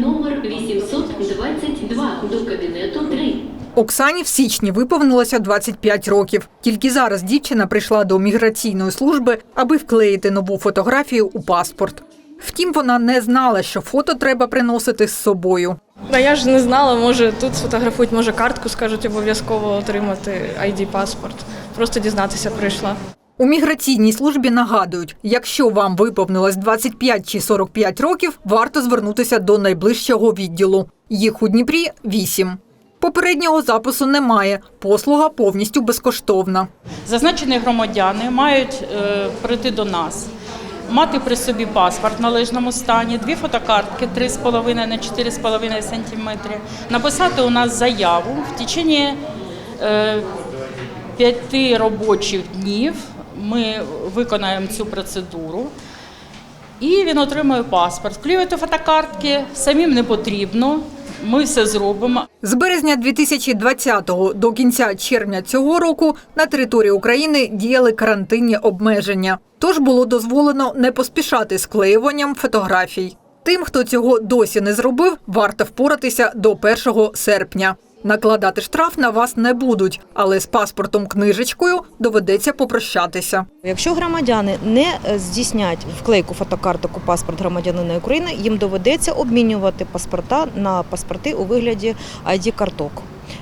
Номер 822 до кабінету 3. Оксані в січні виповнилося 25 років. Тільки зараз дівчина прийшла до міграційної служби, аби вклеїти нову фотографію у паспорт. Втім, вона не знала, що фото треба приносити з собою. Та я ж не знала, може тут сфотографують, може картку скажуть обов'язково отримати ID паспорт. Просто дізнатися прийшла. У міграційній службі нагадують, якщо вам виповнилось 25 чи 45 років, варто звернутися до найближчого відділу. Їх у Дніпрі 8. Попереднього запису немає. Послуга повністю безкоштовна. Зазначені громадяни мають е, прийти до нас, мати при собі паспорт в належному стані, дві фотокартки 3,5 на 4,5 см, написати у нас заяву в течение е, п'яти робочих днів. Ми виконаємо цю процедуру. І він отримує паспорт. Вклеювати фотокартки самим не потрібно. Ми все зробимо. З березня 2020-го до кінця червня цього року на території України діяли карантинні обмеження. Тож було дозволено не поспішати з клеюванням фотографій. Тим, хто цього досі не зробив, варто впоратися до 1 серпня. Накладати штраф на вас не будуть, але з паспортом книжечкою доведеться попрощатися. Якщо громадяни не здійснять вклейку фотокарток у паспорт громадянина України, їм доведеться обмінювати паспорта на паспорти у вигляді ID-карток.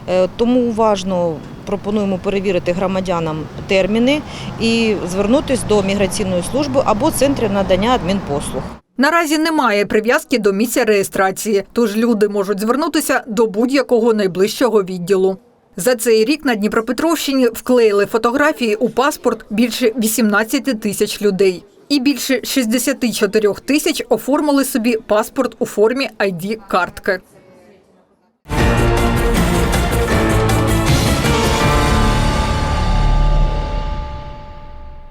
Е, Тому уважно пропонуємо перевірити громадянам терміни і звернутися до міграційної служби або центрів надання адмінпослуг. Наразі немає прив'язки до місця реєстрації, тож люди можуть звернутися до будь-якого найближчого відділу. За цей рік на Дніпропетровщині вклеїли фотографії у паспорт більше 18 тисяч людей. І більше 64 тисяч оформили собі паспорт у формі ID-картки.